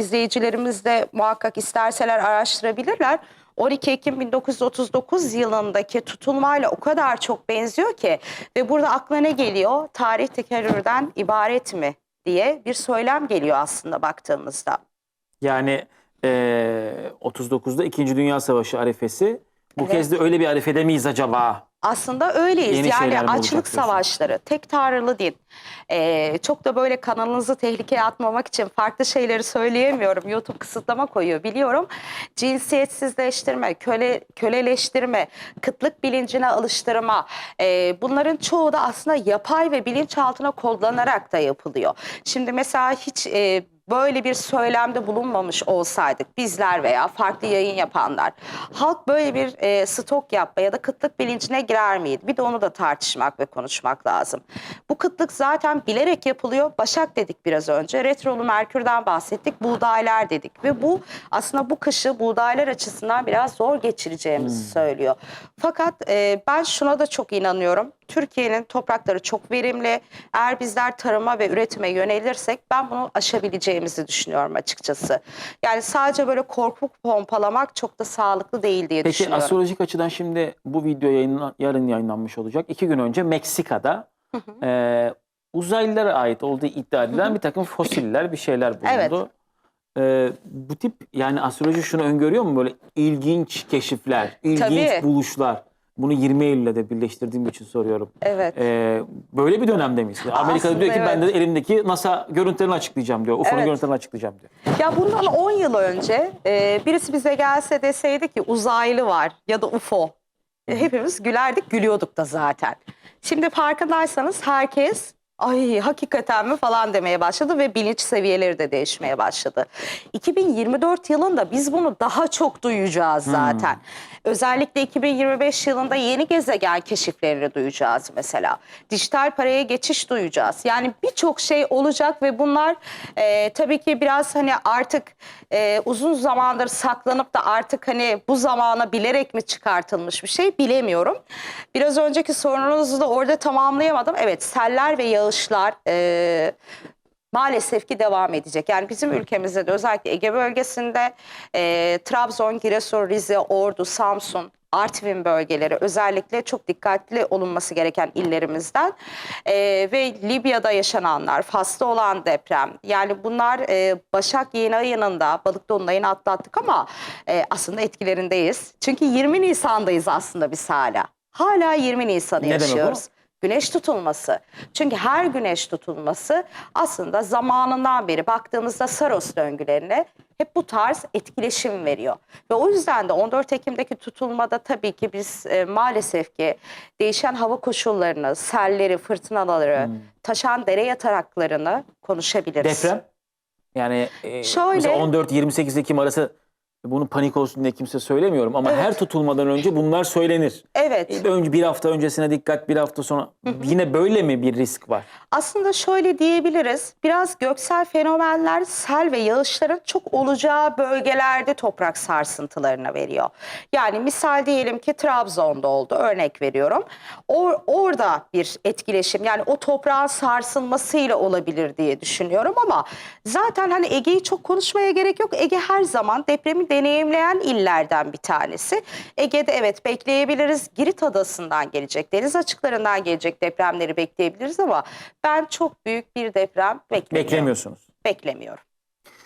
izleyicilerimiz de muhakkak isterseler araştırabilirler. 12 Ekim 1939 yılındaki tutulmayla o kadar çok benziyor ki ve burada akla ne geliyor? Tarih tekerrürden ibaret mi diye bir söylem geliyor aslında baktığımızda. Yani eee 39'da 2. Dünya Savaşı arifesi. Bu Evet. kez de öyle bir arifede miyiz acaba? Aslında öyleyiz. Yeni yani açlık diyorsun? savaşları, tek tanrılı din. Ee, çok da böyle kanalınızı tehlikeye atmamak için farklı şeyleri söyleyemiyorum. YouTube kısıtlama koyuyor biliyorum. Cinsiyetsizleştirme, köle, köleleştirme, kıtlık bilincine alıştırma. ee, bunların çoğu da aslında yapay ve bilinçaltına kodlanarak da yapılıyor. Şimdi mesela hiç e, böyle bir söylemde bulunmamış olsaydık bizler veya farklı yayın yapanlar halk böyle bir e, stok yapma ya da kıtlık bilincine girer miydi? Bir de onu da tartışmak ve konuşmak lazım. Bu kıtlık zaten bilerek yapılıyor. Başak dedik biraz önce. Retrolu Merkür'den bahsettik. Buğdaylar dedik ve bu aslında bu kışı buğdaylar açısından biraz zor geçireceğimizi söylüyor. Fakat e, ben şuna da çok inanıyorum. Türkiye'nin toprakları çok verimli. Eğer bizler tarıma ve üretime yönelirsek ben bunu aşabileceğimizi düşünüyorum açıkçası. Yani sadece böyle korku pompalamak çok da sağlıklı değil diye Peki düşünüyorum. astrolojik açıdan şimdi bu video yayınlan, yarın yayınlanmış olacak. İki gün önce Meksika'da eee uzaylılara ait olduğu iddia edilen bir takım fosiller bir şeyler bulundu. Evet. Eee, bu tip yani astroloji şunu öngörüyor mu böyle ilginç keşifler, ilginç Tabii. buluşlar? Bunu 20 Eylül'le de birleştirdiğim için soruyorum. Evet. Ee, böyle bir dönemde miyiz? Amerika'da Aslında diyor ki ben de evet. elimdeki NASA görüntülerini açıklayacağım diyor. UFO'nun Evet. görüntülerini açıklayacağım diyor. Ya bundan 10 yıl önce e, birisi bize gelse deseydi ki uzaylı var ya da UFO. e, hepimiz gülerdik, gülüyorduk da zaten. Şimdi farkındaysanız herkes ay hakikaten mi falan demeye başladı ve bilinç seviyeleri de değişmeye başladı. 2024 yılında biz bunu daha çok duyacağız zaten. Özellikle 2025 yılında yeni gezegen keşiflerini duyacağız mesela. Dijital paraya geçiş duyacağız. Yani birçok şey olacak ve bunlar e, tabii ki biraz hani artık e, uzun zamandır saklanıp da artık hani bu zamana bilerek mi çıkartılmış bir şey bilemiyorum. Biraz önceki sorununuzu da orada tamamlayamadım. Evet seller ve yağışlar e, maalesef ki devam edecek. Yani bizim ülkemizde de özellikle Ege bölgesinde e, Trabzon, Giresun, Rize, Ordu, Samsun, Artvin bölgeleri özellikle çok dikkatli olunması gereken illerimizden E, ve Libya'da yaşananlar, Fas'ta olan deprem yani bunlar e, Başak yeni ayının balık dolunayını atlattık ama e, aslında etkilerindeyiz. Çünkü 20 Nisan'dayız aslında biz hala. Hala 20 Nisan'ı yaşıyoruz. Güneş tutulması. Çünkü her güneş tutulması aslında zamanından beri baktığımızda Saros döngülerine hep bu tarz etkileşim veriyor. Ve o yüzden de 14 Ekim'deki tutulmada tabii ki biz e, maalesef ki değişen hava koşullarını, selleri, fırtınaları, taşan dere yataraklarını konuşabiliriz. Deprem yani e, Şöyle- mesela 14-28 Ekim arası bunu panik olsun diye kimse söylemiyorum ama Evet. her tutulmadan önce bunlar söylenir. Evet. E, Önce bir hafta öncesine dikkat, bir hafta sonra yine böyle mi bir risk var? Aslında şöyle diyebiliriz. Biraz göksel fenomenler sel ve yağışların çok olacağı bölgelerde toprak sarsıntılarına veriyor. Yani misal diyelim ki Trabzon'da oldu örnek veriyorum. Or- orada bir etkileşim yani o toprağın sarsılmasıyla olabilir diye düşünüyorum ama zaten hani Ege'yi çok konuşmaya gerek yok. Ege her zaman depremi deneyimleyen illerden bir tanesi. Ege'de evet bekleyebiliriz. Girit Adası'ndan gelecek, deniz açıklarından gelecek depremleri bekleyebiliriz ama ben çok büyük bir deprem beklemiyorum. Beklemiyorsunuz. Beklemiyorum.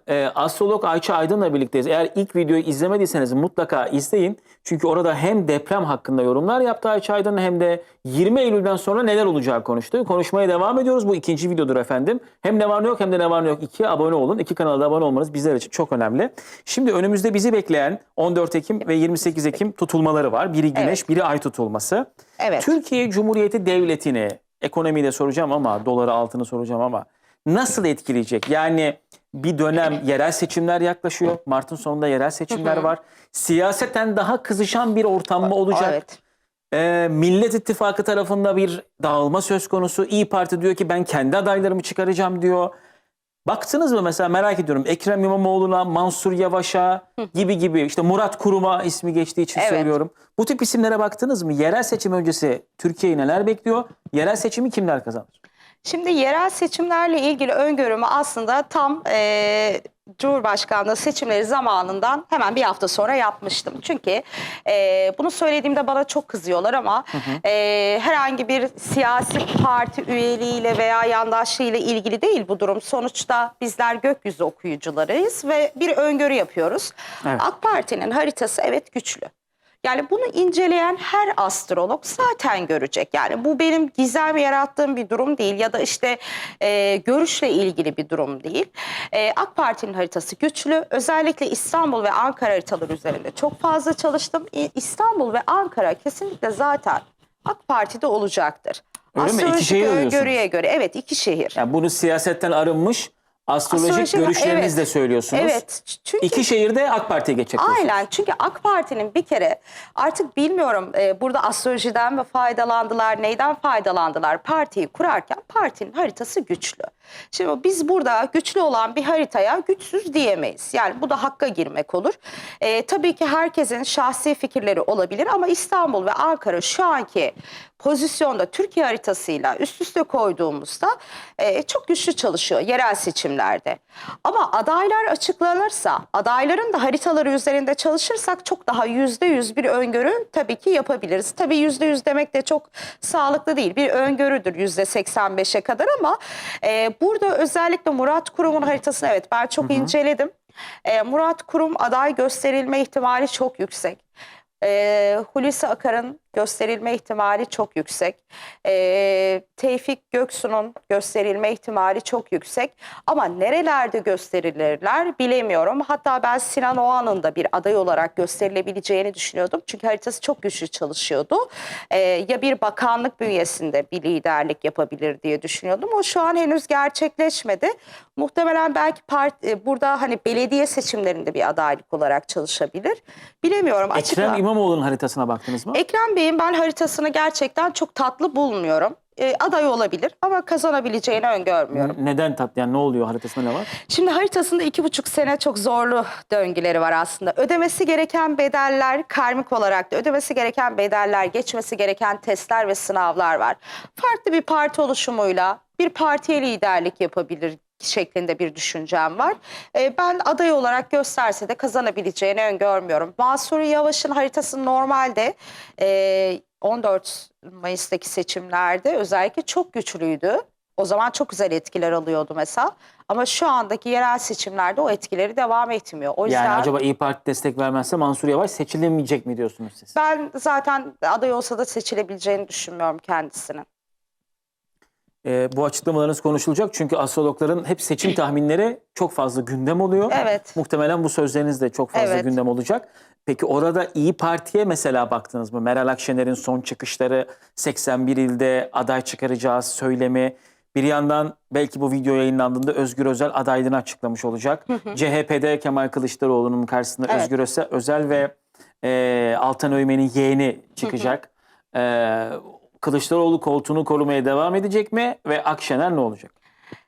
Ee, astrolog Ayça Aydın'la birlikteyiz. Eğer ilk videoyu izlemediyseniz mutlaka izleyin. Çünkü orada hem deprem hakkında yorumlar yaptı Ayça Aydın hem de 20 Eylül'den sonra neler olacağı konuştu. Konuşmaya devam ediyoruz. Bu ikinci videodur efendim. Hem ne var ne yok hem de ne var ne yok. İkiye abone olun. İki kanala da abone olmanız bizler için çok önemli. Şimdi önümüzde bizi bekleyen 14 Ekim ve 28 Ekim tutulmaları var. Biri güneş, Evet. biri ay tutulması. Evet. Türkiye Cumhuriyeti Devleti'ni, ekonomiyi de soracağım ama doları altını soracağım ama nasıl etkileyecek? Yani bir dönem yerel seçimler yaklaşıyor. Mart'ın sonunda yerel seçimler var. Siyaseten daha kızışan bir ortam mı olacak? Evet. Ee, Millet İttifakı tarafında bir dağılma söz konusu. İyi Parti diyor ki ben kendi adaylarımı çıkaracağım diyor. Baktınız mı mesela merak ediyorum Ekrem İmamoğlu'na, Mansur Yavaş'a gibi gibi işte Murat Kurum'a ismi geçtiği için Evet. söylüyorum. Bu tip isimlere baktınız mı? Yerel seçim öncesi Türkiye'yi neler bekliyor? Yerel seçimi kimler kazanır? Şimdi yerel seçimlerle ilgili öngörümü aslında tam e, Cumhurbaşkanlığı seçimleri zamanından hemen bir hafta sonra yapmıştım. Çünkü e, bunu söylediğimde bana çok kızıyorlar ama e, herhangi bir siyasi parti üyeliğiyle veya yandaşlığıyla ilgili değil bu durum. Sonuçta bizler gökyüzü okuyucularıyız ve bir öngörü yapıyoruz. Evet. AK Parti'nin haritası evet güçlü. Yani bunu inceleyen her astrolog zaten görecek. Yani bu benim gizem yarattığım bir durum değil ya da işte e, görüşle ilgili bir durum değil. E, AK Parti'nin haritası güçlü. Özellikle İstanbul ve Ankara haritaları üzerinde çok fazla çalıştım. İ- İstanbul ve Ankara kesinlikle zaten AK Parti'de olacaktır. Öyle mi? İki şehir diyorsunuz. öngörüye göre evet iki şehir. Yani bunu siyasetten arınmış astrolojik Astrolojik- görüşlerinizle evet. söylüyorsunuz. Evet çünkü İki şehirde AK Parti'ye geçecek. Aynen çünkü AK Parti'nin bir kere artık bilmiyorum e, burada astrolojiden mi faydalandılar, neyden faydalandılar partiyi kurarken partinin haritası güçlü. Şimdi biz burada güçlü olan bir haritaya güçsüz diyemeyiz. Yani bu da hakka girmek olur. E, tabii ki herkesin şahsi fikirleri olabilir ama İstanbul ve Ankara şu anki pozisyonda Türkiye haritasıyla üst üste koyduğumuzda e, çok güçlü çalışıyor yerel seçimlerde. Ama adaylar açıklanırsa, adayların da haritaları üzerinde çalışırsak çok daha yüzde yüz bir öngörü tabii ki yapabiliriz. Tabii yüzde yüz demek de çok sağlıklı değil. Bir öngörüdür yüzde 85'e kadar ama e, burada özellikle Murat Kurum'un haritasını evet ben çok inceledim. E, Murat Kurum aday gösterilme ihtimali çok yüksek. E, Hulusi Akar'ın gösterilme ihtimali çok yüksek. E, Tevfik Göksu'nun gösterilme ihtimali çok yüksek. Ama nerelerde gösterilirler bilemiyorum. Hatta ben Sinan Oğan'ın da bir aday olarak gösterilebileceğini düşünüyordum. Çünkü haritası çok güçlü çalışıyordu. E, ya bir bakanlık bünyesinde bir liderlik yapabilir diye düşünüyordum. O şu an henüz gerçekleşmedi. Muhtemelen belki part, e, burada hani belediye seçimlerinde bir adaylık olarak çalışabilir. Bilemiyorum. Ekrem Açıkla- İmamoğlu'nun haritasına baktınız mı? Ekrem Bey'in ben haritasını gerçekten çok tatlı bulmuyorum. E, aday olabilir ama kazanabileceğini öngörmüyorum. Neden tat? Yani ne oluyor haritasında ne var? Şimdi haritasında iki buçuk sene çok zorlu döngüleri var aslında. Ödemesi gereken bedeller, karmik olarak da ödemesi gereken bedeller, geçmesi gereken testler ve sınavlar var. Farklı bir parti oluşumuyla bir partiye liderlik yapabilir şeklinde bir düşüncem var. Ee, ben aday olarak gösterse de kazanabileceğini öngörmüyorum. Mansur Yavaş'ın haritası normalde e, 14 Mayıs'taki seçimlerde özellikle çok güçlüydü. O zaman çok güzel etkiler alıyordu mesela. Ama şu andaki yerel seçimlerde o etkileri devam etmiyor. O yüzden Yani acaba İyi Parti destek vermezse Mansur Yavaş seçilemeyecek mi diyorsunuz siz? ben zaten aday olsa da seçilebileceğini düşünmüyorum kendisinin. Ee, bu açıklamalarınız konuşulacak çünkü astrologların hep seçim tahminleri çok fazla gündem oluyor. Evet. Muhtemelen bu sözleriniz de çok fazla Evet. gündem olacak. Peki orada İyi Parti'ye mesela baktınız mı? Meral Akşener'in son çıkışları 81 ilde aday çıkaracağız söylemi. Bir yandan belki bu video yayınlandığında Özgür Özel adaylığını açıklamış olacak. CHP'de Kemal Kılıçdaroğlu'nun karşısında Evet. Özgür Öse- Özel ve e, Altan Öymen'in yeğeni çıkacak. E, Kılıçdaroğlu koltuğunu korumaya devam edecek mi ve Akşener ne olacak?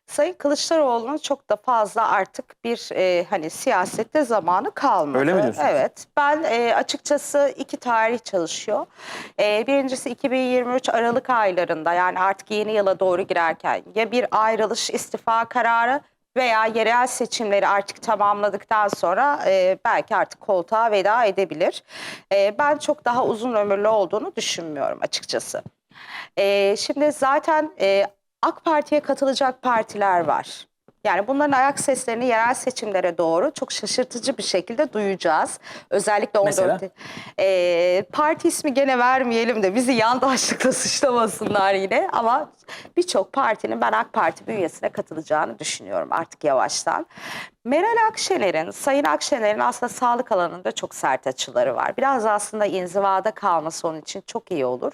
Sayın Kılıçdaroğlu'nun çok da fazla artık bir e, hani siyasette zamanı kalmadı. Öyle mi diyorsunuz? Evet. Ben e, açıkçası iki tarih çalışıyor. E, birincisi 2023 Aralık aylarında yani artık yeni yıla doğru girerken ya bir ayrılış istifa kararı veya yerel seçimleri artık tamamladıktan sonra e, belki artık koltuğa veda edebilir. E, ben çok daha uzun ömürlü olduğunu düşünmüyorum açıkçası. E, şimdi zaten e, AK Parti'ye katılacak partiler var. Yani bunların ayak seslerini yerel seçimlere doğru çok şaşırtıcı bir şekilde duyacağız. Özellikle 14 Mesela? Ee, parti ismi gene vermeyelim de bizi yandaşlıkla suçlamasınlar yine. Ama birçok partinin ben AK Parti bünyesine katılacağını düşünüyorum artık yavaştan. Meral Akşener'in, Sayın Akşener'in aslında sağlık alanında çok sert açıları var. Biraz aslında inzivada kalması onun için çok iyi olur.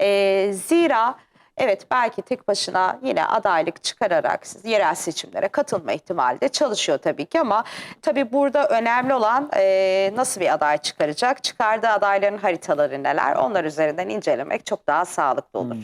Ee, zira evet belki tek başına yine adaylık çıkararak yerel seçimlere katılma ihtimali de çalışıyor tabii ki ama tabii burada önemli olan e, nasıl bir aday çıkaracak, çıkardığı adayların haritaları neler onlar üzerinden incelemek çok daha sağlıklı olur.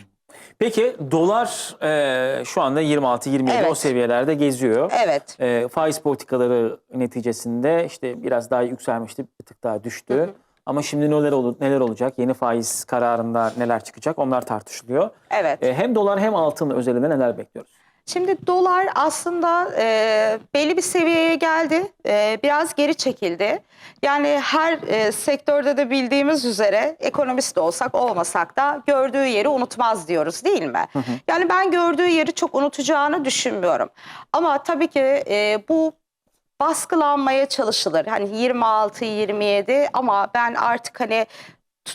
Peki dolar e, şu anda 26-27 o Evet. seviyelerde geziyor. Evet. E, faiz politikaları neticesinde işte biraz daha yükselmişti, bir tık daha düştü. Ama şimdi neler olur, neler olacak? Yeni faiz kararında neler çıkacak? Onlar tartışılıyor. Evet. E, hem dolar hem altın özelinde neler bekliyoruz? Şimdi dolar aslında e, belli bir seviyeye geldi. E, biraz geri çekildi. Yani her e, sektörde de bildiğimiz üzere ekonomist de olsak olmasak da gördüğü yeri unutmaz diyoruz değil mi? Yani ben gördüğü yeri çok unutacağını düşünmüyorum. Ama tabii ki e, bu baskılanmaya çalışılır. Hani 26 27 ama ben artık hani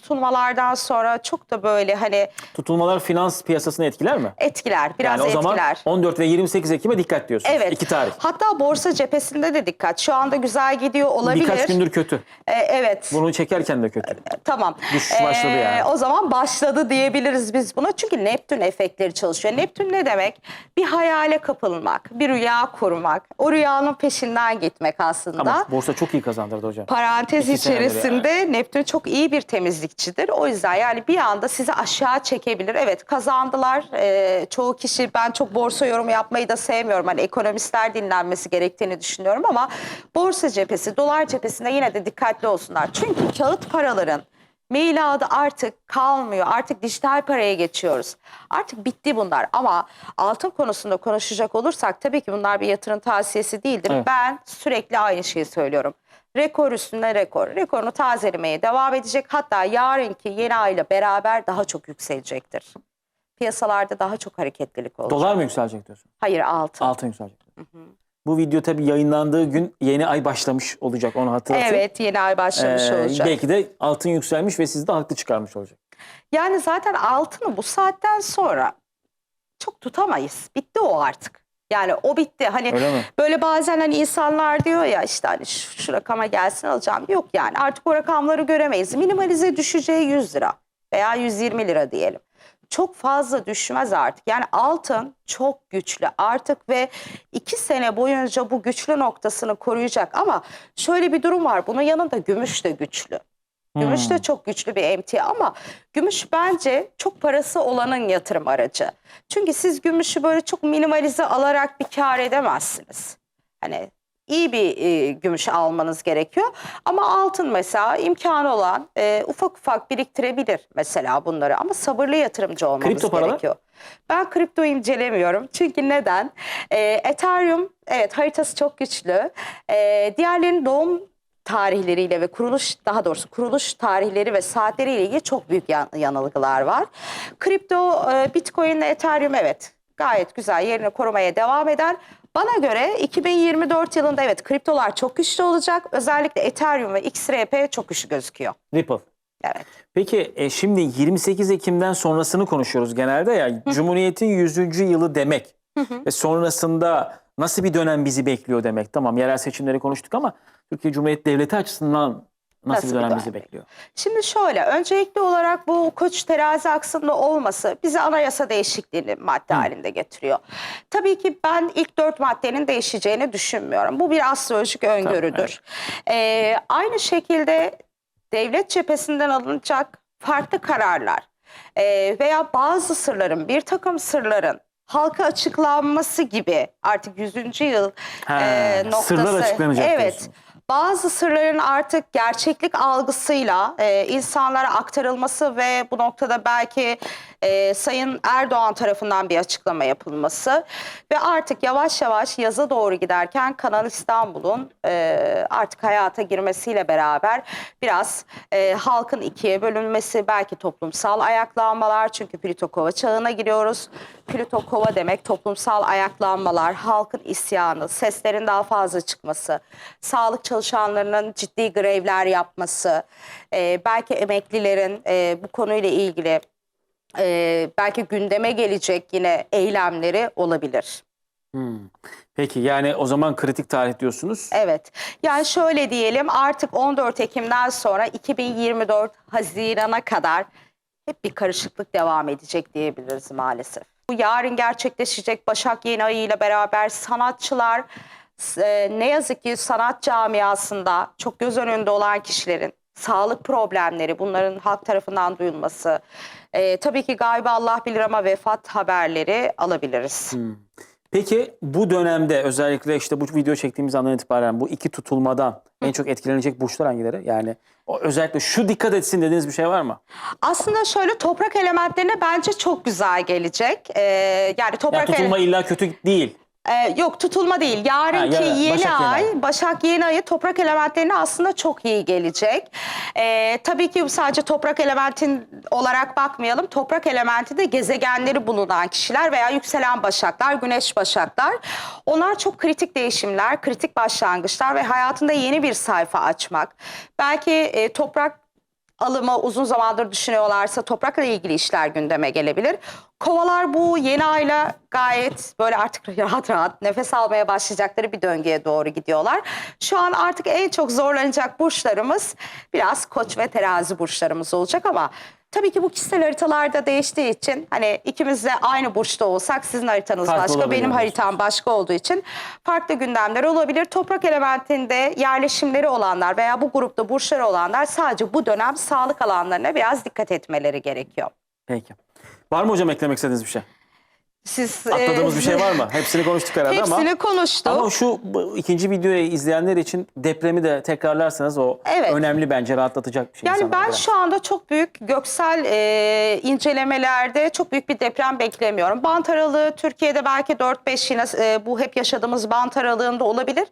tutulmalardan sonra çok da böyle hani Tutulmalar finans piyasasını etkiler mi? etkiler, biraz yani o zaman etkiler. 14 ve 28 Ekim'e dikkat diyorsunuz. Evet. İki tarih. Hatta borsa cephesinde de dikkat. Şu anda güzel gidiyor olabilir. Birkaç gündür kötü. Ee, evet. Bunu çekerken de kötü. Tamam. Düşüş başladı yani. O zaman başladı diyebiliriz biz buna. Çünkü Neptün efektleri çalışıyor. Neptün ne demek? Bir hayale kapılmak, bir rüya kurmak. O rüyanın peşinden gitmek aslında. Ama borsa çok iyi kazandırdı hocam. Parantez İki içerisinde Neptün çok iyi bir temizlikçidir. O yüzden yani bir anda sizi aşağı çekebilir. Evet kazandılar. Ee, çoğu kişi ben çok borsa yorumu yapmayı da sevmiyorum. Hani ekonomistler dinlenmesi gerektiğini düşünüyorum ama borsa cephesi, dolar cephesinde yine de dikkatli olsunlar. Çünkü kağıt paraların Miladı artık kalmıyor. Artık dijital paraya geçiyoruz. Artık bitti bunlar. Ama altın konusunda konuşacak olursak tabii ki bunlar bir yatırım tavsiyesi değildir. Evet. Ben sürekli aynı şeyi söylüyorum. Rekor üstüne rekor. Rekorunu tazelemeye devam edecek. Hatta yarınki yeni ayla beraber daha çok yükselecektir. Piyasalarda daha çok hareketlilik olacak. Dolar mı yükselecek diyorsun? Hayır altın. Altın yükselecek. Bu video tabii yayınlandığı gün yeni ay başlamış olacak onu hatırlatayım. Evet yeni ay başlamış Ee, olacak. Belki de altın yükselmiş ve sizi de haklı çıkarmış olacak. Yani zaten altını bu saatten sonra çok tutamayız. Bitti o artık. Yani o bitti. Hani böyle bazen hani insanlar diyor ya işte hani şu, şu rakama gelsin alacağım. Yok yani artık o rakamları göremeyiz. Minimalize düşeceği 100 lira veya 120 lira diyelim. Çok fazla düşmez artık. Yani altın çok güçlü artık ve iki sene boyunca bu güçlü noktasını koruyacak. Ama şöyle bir durum var. Bunun yanında gümüş de güçlü. Gümüş Hmm. de çok güçlü bir emtia ama gümüş bence çok parası olanın yatırım aracı. Çünkü siz gümüşü böyle çok minimalize alarak bir kar edemezsiniz. Hani iyi bir e, gümüş almanız gerekiyor. Ama altın mesela imkanı olan e, ufak ufak biriktirebilir mesela bunları. Ama sabırlı yatırımcı olmamız Kripto paralar? gerekiyor. Ben kripto incelemiyorum. Çünkü neden? E, Ethereum evet haritası çok güçlü. E, diğerlerinin doğum tarihleriyle ve kuruluş daha doğrusu kuruluş tarihleri ve saatleriyle ilgili çok büyük yan- yanılgılar var. Kripto, e, Bitcoin ile Ethereum evet gayet güzel yerini korumaya devam eder. Bana göre 2024 yılında evet kriptolar çok güçlü olacak. Özellikle Ethereum ve XRP çok güçlü gözüküyor. Ripple. Evet. Peki e, şimdi 28 Ekim'den sonrasını konuşuyoruz genelde ya. Cumhuriyet'in 100. yılı demek ve sonrasında nasıl bir dönem bizi bekliyor demek. Tamam yerel seçimleri konuştuk ama Türkiye Cumhuriyeti Devleti açısından nasıl, Nasıl bir dönem bizi bekliyor? Şimdi şöyle öncelikli olarak bu koç terazi aksında olması bizi anayasa değişikliğini madde halinde getiriyor. Tabii ki ben ilk dört maddenin değişeceğini düşünmüyorum. Bu bir astrolojik öngörüdür. Ee, aynı şekilde devlet cephesinden alınacak farklı kararlar ee, veya bazı sırların bir takım sırların halka açıklanması gibi artık 100. yıl Ha, e, noktası. sırlar açıklanacak Evet. diyorsun. Bazı sırların artık gerçeklik algısıyla e, insanlara aktarılması ve bu noktada belki e, Sayın Erdoğan tarafından bir açıklama yapılması ve artık yavaş yavaş yaza doğru giderken Kanal İstanbul'un e, artık hayata girmesiyle beraber biraz e, halkın ikiye bölünmesi, belki toplumsal ayaklanmalar çünkü Plüto Kova çağına giriyoruz. Plüto Kova demek toplumsal ayaklanmalar, halkın isyanı, seslerin daha fazla çıkması, sağlık çalışanlarının ciddi grevler yapması, e, belki emeklilerin e, bu konuyla ilgili e, belki gündeme gelecek yine eylemleri olabilir. Hmm. Peki yani o zaman kritik tarih diyorsunuz. Evet. Yani şöyle diyelim artık 14 Ekim'den sonra 2024 Haziran'a kadar hep bir karışıklık devam edecek diyebiliriz maalesef. Bu yarın gerçekleşecek Başak Yeni Ayı ile beraber sanatçılar e, ne yazık ki sanat camiasında çok göz önünde olan kişilerin sağlık problemleri bunların halk tarafından duyulması e, tabii ki galiba Allah bilir ama vefat haberleri alabiliriz. Hmm. Peki bu dönemde özellikle işte bu video çektiğimiz andan itibaren bu iki tutulmadan en çok etkilenecek burçlar hangileri? Yani o özellikle şu dikkat etsin dediğiniz bir şey var mı? Aslında şöyle toprak elementlerine bence çok güzel gelecek. Ee, yani toprak Yani tutulma ele- illa kötü değil. Ee, yok tutulma değil. Yarınki Ha, ya- yeni Başak yeni ay, ay. Başak yeni ayı toprak elementlerine aslında çok iyi gelecek. Ee, tabii ki sadece toprak elementin olarak bakmayalım. Toprak elementi de gezegenleri bulunan kişiler veya yükselen başaklar, güneş başaklar. Onlar çok kritik değişimler, kritik başlangıçlar ve hayatında yeni bir sayfa açmak. Belki e, toprak alımı uzun zamandır düşünüyorlarsa toprakla ilgili işler gündeme gelebilir. Kovalar bu yeni ayla gayet böyle artık rahat rahat nefes almaya başlayacakları bir döngüye doğru gidiyorlar. Şu an artık en çok zorlanacak burçlarımız biraz koç ve terazi burçlarımız olacak ama tabii ki bu kişisel haritalarda değiştiği için hani ikimiz de aynı burçta olsak sizin haritanız Farklı başka benim haritam başka olduğu için farklı gündemler olabilir. Toprak elementinde yerleşimleri olanlar veya bu grupta burçları olanlar sadece bu dönem sağlık alanlarına biraz dikkat etmeleri gerekiyor. Peki. Var mı hocam eklemek istediğiniz bir şey? Siz Atladığımız e, bir şey var mı? Hepsini konuştuk herhalde ama. Hepsini konuştuk. Ama şu ikinci videoyu izleyenler için depremi de tekrarlarsanız o Evet. önemli bence rahatlatacak bir şey. Yani ben biraz. şu anda çok büyük göksel e, incelemelerde çok büyük bir deprem beklemiyorum. Bant aralığı Türkiye'de belki 4-5 yine e, bu hep yaşadığımız bant aralığında olabilir.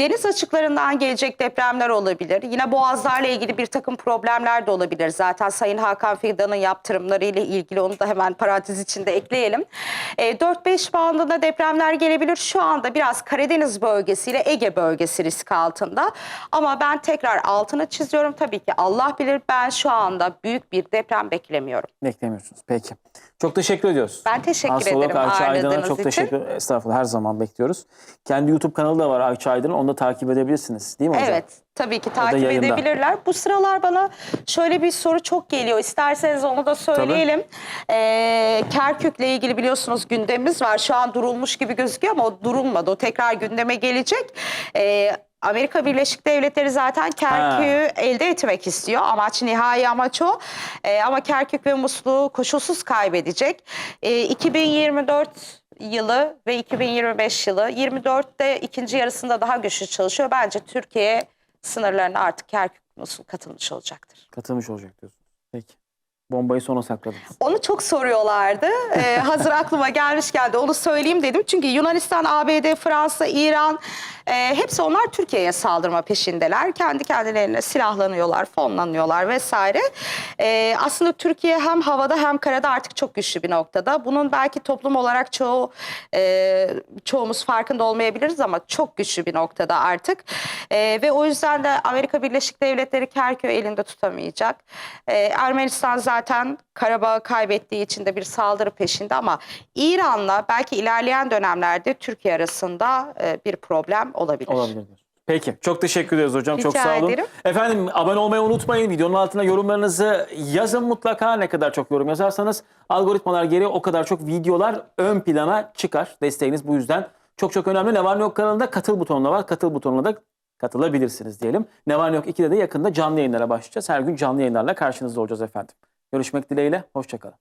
Deniz açıklarından gelecek depremler olabilir. Yine boğazlarla ilgili bir takım problemler de olabilir. Zaten Sayın Hakan Fidan'ın yaptırımları ile ilgili onu da hemen parantez içinde ekleyelim. E, 4-5 bandında depremler gelebilir. Şu anda biraz Karadeniz bölgesiyle Ege bölgesi risk altında. Ama ben tekrar altını çiziyorum. Tabii ki Allah bilir ben şu anda büyük bir deprem beklemiyorum. Beklemiyorsunuz. Peki. Çok teşekkür ediyoruz. Ben teşekkür Astrolog ederim Ayça Aydın'a çok için. teşekkür Estağfurullah her zaman bekliyoruz. Kendi YouTube kanalı da var Ayça Aydın'ın. Onu da takip edebilirsiniz. Değil mi hocam? Evet tabii ki takip yayında. edebilirler. Bu sıralar bana şöyle bir soru çok geliyor. İsterseniz onu da söyleyelim. Ee, Kerkük'le ilgili biliyorsunuz gündemimiz var. Şu an durulmuş gibi gözüküyor ama o durulmadı. O tekrar gündeme gelecek. Ee, Amerika Birleşik Devletleri zaten Kerkük'ü elde etmek istiyor. Amaç nihai amaç o. Ee, ama Kerkük ve Muslu'yu koşulsuz kaybedecek. Ee, 2024 yılı ve 2025 yılı 24'te ikinci yarısında daha güçlü çalışıyor. Bence Türkiye sınırlarına artık Kerkük Musul katılmış olacaktır. Katılmış olacak diyorsunuz. Peki. Bombayı sona sakladınız. Onu çok soruyorlardı. Ee, hazır aklıma gelmiş geldi onu söyleyeyim dedim. Çünkü Yunanistan, ABD, Fransa, İran e, hepsi onlar Türkiye'ye saldırma peşindeler. Kendi kendilerine silahlanıyorlar, fonlanıyorlar vesaire. Ee, aslında Türkiye hem havada hem karada artık çok güçlü bir noktada. Bunun belki toplum olarak çoğu e, çoğumuz farkında olmayabiliriz ama çok güçlü bir noktada artık. E, ve o yüzden de Amerika Birleşik Devletleri Kerkük'ü elinde tutamayacak. E, Ermenistan zaten Karabağ'ı kaybettiği için de bir saldırı peşinde ama İran'la belki ilerleyen dönemlerde Türkiye arasında e, bir problem olabilir. Olabilir. Peki. Çok teşekkür ediyoruz hocam. çok Rica sağ olun. ederim. Efendim abone olmayı unutmayın. Videonun altına yorumlarınızı yazın mutlaka. Ne kadar çok yorum yazarsanız algoritmalar geri o kadar çok videolar ön plana çıkar. Desteğiniz bu yüzden çok çok önemli. Ne var ne yok kanalında katıl butonuna var. Katıl butonuna da katılabilirsiniz diyelim. Ne var ne yok 2'de de yakında canlı yayınlara başlayacağız. Her gün canlı yayınlarla karşınızda olacağız efendim. Görüşmek dileğiyle. Hoşçakalın.